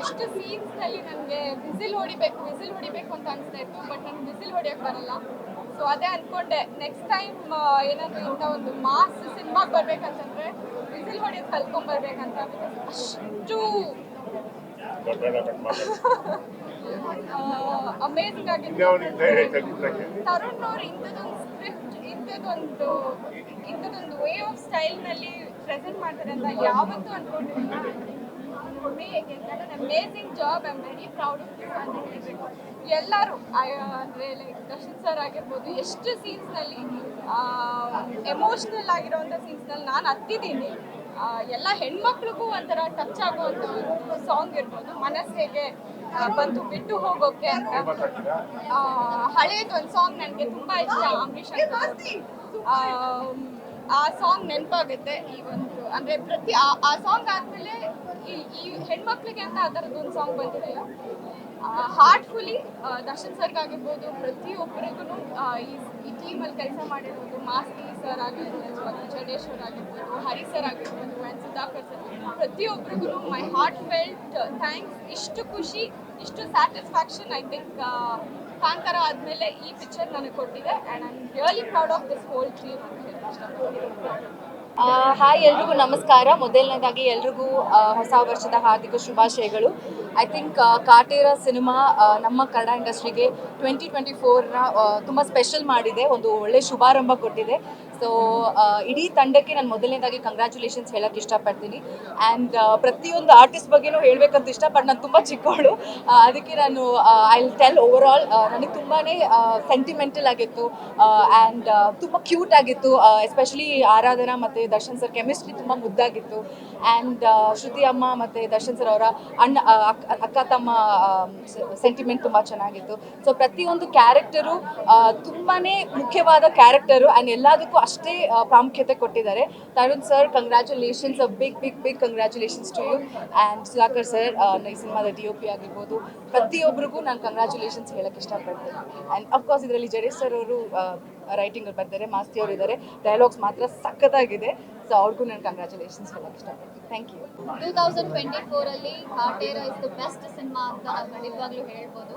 ಎಷ್ಟು ಸೀನ್ಸ್ನಲ್ಲಿ ನನಗೆ ಬಿಸಿಲ್ ಹೊಡಿಬೇಕು ಬಿಸಿಲ್ ಹೊಡಿಬೇಕು ಅಂತ ಅನಿಸ್ತಾ ಇತ್ತು ಬಟ್ ನನಗೆ ಬಿಸಿಲ್ ಹೊಡಿಯಕ್ ಬರಲ್ಲ. ಸೊ ಅದೇ ಅನ್ಕೊಂಡೆ ನೆಕ್ಸ್ಟ್ ಟೈಮ್ ಏನಾದ್ರು ಇಂಥ ಒಂದು ಮಾಸ್ ಸಿನಿಮಾ ಬರ್ಬೇಕಂತಂದ್ರೆ ಬಿಸಿಲ್ ಹೊಡಿಯೋದು ಕಲ್ಕೊಂಡ್ ಬರ್ಬೇಕಂತ ಅಷ್ಟು ಅಮೇಝಿಂಗ್ ಆಗಿ ಆಗಿತ್ತು ತರುಣ್ ಅವ್ರು ಇಂಥದ್ದೊಂದು ಸ್ಕ್ರಿಪ್ಟ್ ಇಂಥದ್ದೊಂದು ಇಂಥದ್ದೊಂದು ವೇ ಆಫ್ ಸ್ಟೈಲ್ನಲ್ಲಿ ಪ್ರೆಸೆಂಟ್ ಮಾಡ್ತಾರೆ ಅಂತ ಯಾವತ್ತೂ ಅನ್ಕೊಂಡಿರಲಿಲ್ಲ amazing job I am very proud of you ಅಂತ ಹೇಳಬೇಕು ಎಲ್ಲರೂ ಅಂದರೆ ಲೈಕ್ ದರ್ಶನ್ ಸರ್ ಆಗಿರ್ಬೋದು ಎಷ್ಟು ಸೀನ್ಸ್ನಲ್ಲಿ ಎಮೋಷ್ನಲ್ ಆಗಿರೋವಂಥ ಸೀನ್ಸ್ನಲ್ಲಿ ನಾನು ಹತ್ತಿದ್ದೀನಿ. ಎಲ್ಲ ಹೆಣ್ಮಕ್ಳಿಗೂ ಒಂಥರ ಟಚ್ ಆಗುವಂಥ ಒಂದು ಸಾಂಗ್ ಇರ್ಬೋದು. ಮನಸ್ಸು ಹೇಗೆ ಬಂತು ಬಿಟ್ಟು ಹೋಗೋಕೆ ಅಂತ. ಹಳೇದು ಒಂದು ಸಾಂಗ್ ನನಗೆ ತುಂಬಾ ಇಷ್ಟ ಅಂಬರೀಷ್. ಆ, ಸಾಂಗ್ ನೆನಪಾಗುತ್ತೆ ಈ ಒಂದು ಅಂದ್ರೆ ಪ್ರತಿ ಆ ಸಾಂಗ್ ಆದ್ಮೇಲೆ ಈ ಈ ಹೆಣ್ಮಕ್ಳಿಗೆ ಅಂತ ಆ ಥರದ್ದು ಒಂದು ಸಾಂಗ್ ಬಂದಿದೆಯಲ್ಲ? ಹಾರ್ಟ್ಫುಲಿ ದರ್ಶನ್ ಸರ್ಗ್ ಆಗಿರ್ಬೋದು ಪ್ರತಿಯೊಬ್ಬರಿಗೂ ಈ ಈ ಟೀಮಲ್ಲಿ ಕೆಲಸ ಮಾಡಿರ್ಬೋದು ಮಾಸ್ತಿ ಸರ್ ಆಗಿರ್ಬೋದು, ಅಥವಾ ಜಡೇಶ್ವರ್ ಆಗಿರ್ಬೋದು, ಹರಿ ಸರ್ ಆಗಿರ್ಬೋದು ಆ್ಯಂಡ್ ಸುಧಾಕರ್ ಸರ್ ಪ್ರತಿಯೊಬ್ಬರಿಗೂ ಮೈ ಹಾರ್ಟ್ ಫೆಲ್ಟ್ ಥ್ಯಾಂಕ್ಸ್ ಇಷ್ಟು ಖುಷಿ, ಇಷ್ಟು ಸ್ಯಾಟಿಸ್ಫ್ಯಾಕ್ಷನ್ ಐ ಥಿಂಕ್ ಕಾಂತಾರ ಆದಮೇಲೆ ಈ ಪಿಕ್ಚರ್ ನನಗೆ ಕೊಟ್ಟಿದೆ and I am really proud of this whole team ಅಂತ ಹೇಳಿ ಹಾಯ್ ಎಲ್ರಿಗೂ ನಮಸ್ಕಾರ. ಮೊದಲನೇದಾಗಿ ಎಲ್ರಿಗೂ ಹೊಸ ವರ್ಷದ ಹಾರ್ದಿಕ ಶುಭಾಶಯಗಳು. ಐ ಥಿಂಕ್ ಕಾಟೇರ ಸಿನಿಮಾ ನಮ್ಮ ಕನ್ನಡ ಇಂಡಸ್ಟ್ರಿಗೆ ಟ್ವೆಂಟಿ ಟ್ವೆಂಟಿ ಫೋರ್ನ ತುಂಬ ಸ್ಪೆಷಲ್ ಮಾಡಿದೆ, ಒಂದು ಒಳ್ಳೆ ಶುಭಾರಂಭ ಕೊಟ್ಟಿದೆ. ಸೊ ಇಡೀ ತಂಡಕ್ಕೆ ನಾನು ಮೊದಲನೇದಾಗಿ ಕಂಗ್ರ್ಯಾಚುಲೇಷನ್ಸ್ ಹೇಳಕ್ಕೆ ಇಷ್ಟಪಡ್ತೀನಿ. ಆ್ಯಂಡ್ ಪ್ರತಿಯೊಂದು ಆರ್ಟಿಸ್ಟ್ ಬಗ್ಗೆನೂ ಹೇಳಬೇಕಂತ ಇಷ್ಟ ಬಟ್ ನಾನು ತುಂಬ ಚಿಕ್ಕವಳು ಅದಕ್ಕೆ ನಾನು ಐ ಟೆಲ್ ಓವರ್ ನನಗೆ ತುಂಬಾ ಸೆಂಟಿಮೆಂಟಲ್ ಆಗಿತ್ತು. ಆ್ಯಂಡ್ ತುಂಬ ಕ್ಯೂಟ್ ಆಗಿತ್ತು. ಎಸ್ಪೆಷಲಿ ಆರಾಧನಾ ಮತ್ತು ದರ್ಶನ್ ಸರ್ ಕೆಮಿಸ್ಟ್ರಿ ತುಂಬ ಮುದ್ದಾಗಿತ್ತು. ಆ್ಯಂಡ್ ಶ್ರುತಿ ಅಮ್ಮ ಮತ್ತು ದರ್ಶನ್ ಸರ್ ಅವರ ಅಣ್ಣ ಅಕ್ಕ ತಮ್ಮ ಸೆಂಟಿಮೆಂಟ್ ತುಂಬ ಚೆನ್ನಾಗಿತ್ತು. ಸೊ ಪ್ರತಿಯೊಂದು ಕ್ಯಾರೆಕ್ಟರು ತುಂಬಾ ಮುಖ್ಯವಾದ ಕ್ಯಾರೆಕ್ಟರು ಆ್ಯಂಡ್ ಎಲ್ಲದಕ್ಕೂ ಅಷ್ಟೇ ಪ್ರಾಮುಖ್ಯತೆ ಕೊಟ್ಟಿದ್ದಾರೆ. Tarun sir congratulations big big big congratulations to you and Sudhakar sir ಈ ಸಿನಿಮಾದ ಡಿ ಒ ಪಿ ಆಗಿರ್ಬೋದು. ಪ್ರತಿಯೊಬ್ಬರಿಗೂ ನಾನು ಕಂಗ್ರ್ಯಾಚುಲೇಷನ್ಸ್ ಹೇಳಕ್ಕೆ ಇಷ್ಟಪಡ್ತೇನೆ. ಆ್ಯಂಡ್ ಅಫ್ಕೋರ್ಸ್ ಇದರಲ್ಲಿ ಜಡೇಶ್ ಸರ್ ಅವರು ರೈಟಿಂಗ್ ಬರ್ತಾರೆ, ಮಾಸ್ತಿ ಅವರು ಇದ್ದಾರೆ ಡೈಲಾಗ್ಸ್ ಮಾತ್ರ ಸಖತ್ತಾಗಿದೆ. ಸೊ ಅವ್ರಿಗೂ ನಾನು ಕಂಗ್ರ್ಯಾಚುಲೇಷನ್ಸ್ ಹೇಳಕ್ಕೆ ಇಷ್ಟಪಡ್ತೀನಿ. Thank you two thousand twenty ಫೋರಲ್ಲಿ Kaatera is the best cinema ಅಂತ ನಾವು ಖಂಡಿತವಾಗ್ಲೂ ಹೇಳ್ಬೋದು.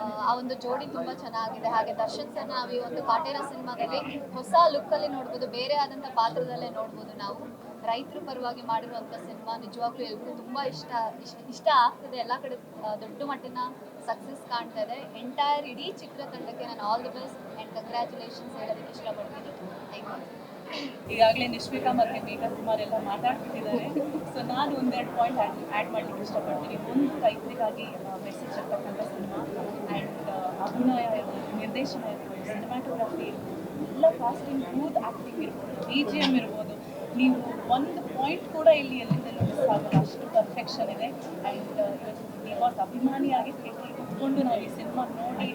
ಆ, ಒಂದು ಜೋಡಿ ತುಂಬಾ ಚೆನ್ನಾಗಿದೆ. ಹಾಗೆ ದರ್ಶನ್ ಸರ್ ನಾವು ಈ ಒಂದು ಕಾಟೇರ ಸಿನಿಮಾದಲ್ಲಿ ಹೊಸ ಲುಕ್ ಅಲ್ಲಿ ನೋಡ್ಬೋದು. ಬೇರೆ ಆದಂತ ಪಾತ್ರದಲ್ಲೇ ನೋಡ್ಬೋದು ನಾವು. ರೈತರ ಪರವಾಗಿ ಮಾಡಿರುವಂತ ಸಿನಿಮಾ ನಿಜವಾಗ್ಲೂ ಎಲ್ರಿಗೂ ತುಂಬಾ ಇಷ್ಟ ಇಷ್ಟ ಇಷ್ಟ ಆಗ್ತದೆ. ಎಲ್ಲ ಕಡೆ ದೊಡ್ಡ ಮಟ್ಟಿನ ಸಕ್ಸಸ್ ಕಾಣ್ತಾ ಇದೆ ಎಂಟೈರ್ ಇಡೀ ಚಿತ್ರತಂಡಕ್ಕೆ ನಾನು all the best and congratulations ಹೇಳೋದಕ್ಕೆ ಇಷ್ಟಪಡ್ತೀನಿ. ಥ್ಯಾಂಕ್ ಯು ಈಗಾಗಲೇ ನಿಶ್ವಿಕಾ ಮತ್ತು ಮೇಘಾ ಕುಮಾರ್ ಎಲ್ಲ ಮಾತಾಡ್ಬಿಟ್ಟಿದ್ದಾರೆ ಸೊ ನಾನು ಒಂದೆರಡು ಪಾಯಿಂಟ್ ಆ್ಯಡ್ ಆ್ಯಡ್ ಮಾಡಲಿಕ್ಕೆ ಇಷ್ಟಪಡ್ತೀನಿ. ಒಂದು ರೈತರಿಗಾಗಿ ಮೆಸೇಜ್ ಇರ್ತಕ್ಕಂಥ ಸಿನಿಮಾ ಆ್ಯಂಡ್ ಅಭಿನಯ ಇರ್ಬೋದು ನಿರ್ದೇಶನ ಇರ್ಬೋದು ಸಿನಿಮಾಟೋಗ್ರಫಿ ಎಲ್ಲ ಕಾಸ್ಟಿಂಗ್ ಸ್ಮೂತ್ ಆ್ಯಕ್ಟಿಂಗ್ ಇರ್ಬೋದು ಬಿ ಜಿ ಎಂ ಇರ್ಬೋದು. ನೀವು ಒಂದು ಪಾಯಿಂಟ್ ಕೂಡ ಇಲ್ಲಿ ಎಲ್ಲಿಂದ ಮಿಸ್ ಆಗಲ್ಲ ಅಷ್ಟು ಪರ್ಫೆಕ್ಷನ್ ಇದೆ. ಆ್ಯಂಡ್ ಇವತ್ತು ಬಿಕಾಸ್ ಅಭಿಮಾನಿಯಾಗಿ ಥಿಯೇಟ್ರಿಗೆ ಕುತ್ಕೊಂಡು ನಾವು ಈ ಸಿನಿಮಾ ನೋಡಿ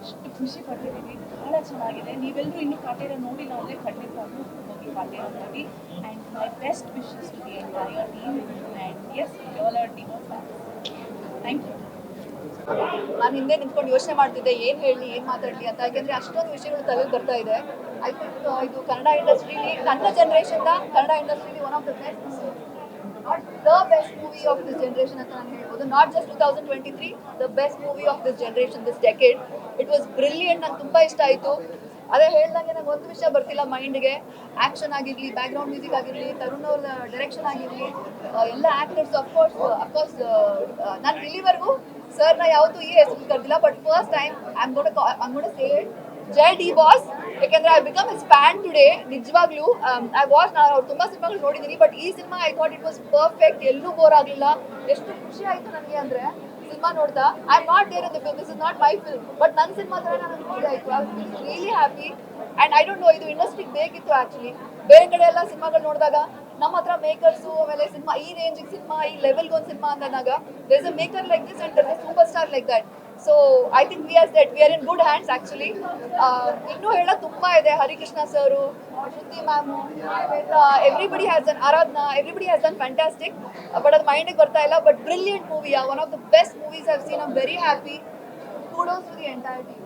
ಎಷ್ಟು ಖುಷಿ ಪಟ್ಟಿದ್ದೀವಿ ಬಹಳ ಚೆನ್ನಾಗಿದೆ. ನೀವೆಲ್ಲರೂ ಇನ್ನೂ ಕಾಟೇರ ನೋಡಿಲ್ಲ ಅಂದರೆ ಖಂಡಿತವಾಗ್ಲೂ ಹೋಗಿ ಕಾಟೇರ ನೋಡಿ and my best wishes to the entire team and as all our team of thank you ನಾನು ಹಿಂದೆ ನಿಂತ್ಕೊಂಡು ಯೋಚನೆ ಮಾಡ್ತಿದ್ದೆ, ಏನು ಹೇಳಿ, ಏನು ಮಾತಾಡಲಿ ಅಂತ. ಯಾಕೆಂದರೆ ಅಷ್ಟೊಂದು ವಿಷಯಗಳು ತಲೆಗೆ ಬರ್ತಾ ಇದೆ. ಐ ಥಿಂಕ್ ಇದು ಕನ್ನಡ ಇಂಡಸ್ಟ್ರಿಲಿ, ನನ್ನ ಅಂತ Kannada ಇಂಡಸ್ಟ್ರಿಲಿ one of the best not the best movie of this generation ಅಂತ ನಾನು ಹೇಳ್ಬೋದು. Not just two thousand twenty three the best movie of this generation this decade it was brilliant ನಂಗೆ ತುಂಬ ಇಷ್ಟ ಆಯಿತು. ಅದೇ ಹೇಳ್ದಂಗೆ ನಂಗೆ ಒಂದು ವಿಷಯ ಬರ್ತಿಲ್ಲ ಮೈಂಡ್ಗೆ. ಆ್ಯಕ್ಷನ್ ಆಗಿರಲಿ ಬ್ಯಾಕ್ಗ್ರೌಂಡ್ ಮ್ಯೂಸಿಕ್ ಆಗಿರಲಿ, ತರುಣ್ ಅವ್ರ ಡೈರೆಕ್ಷನ್ ಆಗಿರಲಿ ಎಲ್ಲ ಆ್ಯಕ್ಟರ್ಸ್ ಅಫ್ಕೋರ್ಸ್ ಅಫ್ಕೋರ್ಸ್ ನಾನು ಇಲ್ಲಿವರೆಗೂ ಸರ್ನ ಯಾವತ್ತೂ ಈ ಹೆಸರು ಕರೆದಿಲ್ಲ but first time I am I'm gonna say Jai D boss ಯಾಕೆಂದ್ರೆ I become his fan today ನಿಜವಾಗ್ಲೂ. ಐ ವಾಚ್ ನಾನು ಅವ್ರು ತುಂಬ ಸಿನಿಮಾಗಳು ನೋಡಿದ್ದೀನಿ ಬಟ್ ಈ cinema I thought it was perfect ಎಲ್ಲೂ ಬೋರ್ ಆಗಲಿಲ್ಲ. ಎಷ್ಟು ಖುಷಿ ಆಯಿತು ನನಗೆ ಅಂದರೆ ಸಿನಿಮಾ ನೋಡ್ತಾ I not there in the film is not my film but ನನ್ನ ಸಿನಿಮಾ ಥರ ನನಗೆ ಫೀಲ್ ಆಯಿತು I was really happy and I don't know ಇದು ಇಂಡಸ್ಟ್ರಿಗೆ ಬೇಕಿತ್ತು ಆ್ಯಕ್ಚುಲಿ ಬೇರೆ ಕಡೆ ಎಲ್ಲ ಸಿನಿಮಾಗಳು ನೋಡಿದಾಗ, ನಮ್ಮ ಹತ್ರ ಮೇಕರ್ಸು ಆಮೇಲೆ ಸಿನಿಮಾ, ಈ ರೇಂಜಿಗೆ ಸಿನಿಮಾ, ಈ ಲೆವೆಲ್ಗೆ ಒಂದು ಸಿನಿಮಾ ಅಂದಾಗ there is a maker like this and super star like that so I think we are that we are in good hands actually ಇನ್ನೂ ಹೇಳೋದು ತುಂಬ ಇದೆ. Harikrishna sir, Shruti ma'am everybody has an Aradhana everybody has an fantastic but ಅದು ಮೈಂಡಿಗೆ ಬರ್ತಾ ಇಲ್ಲ. But brilliant movie one of the best movies have seen I'm very happy kudos to the entire team.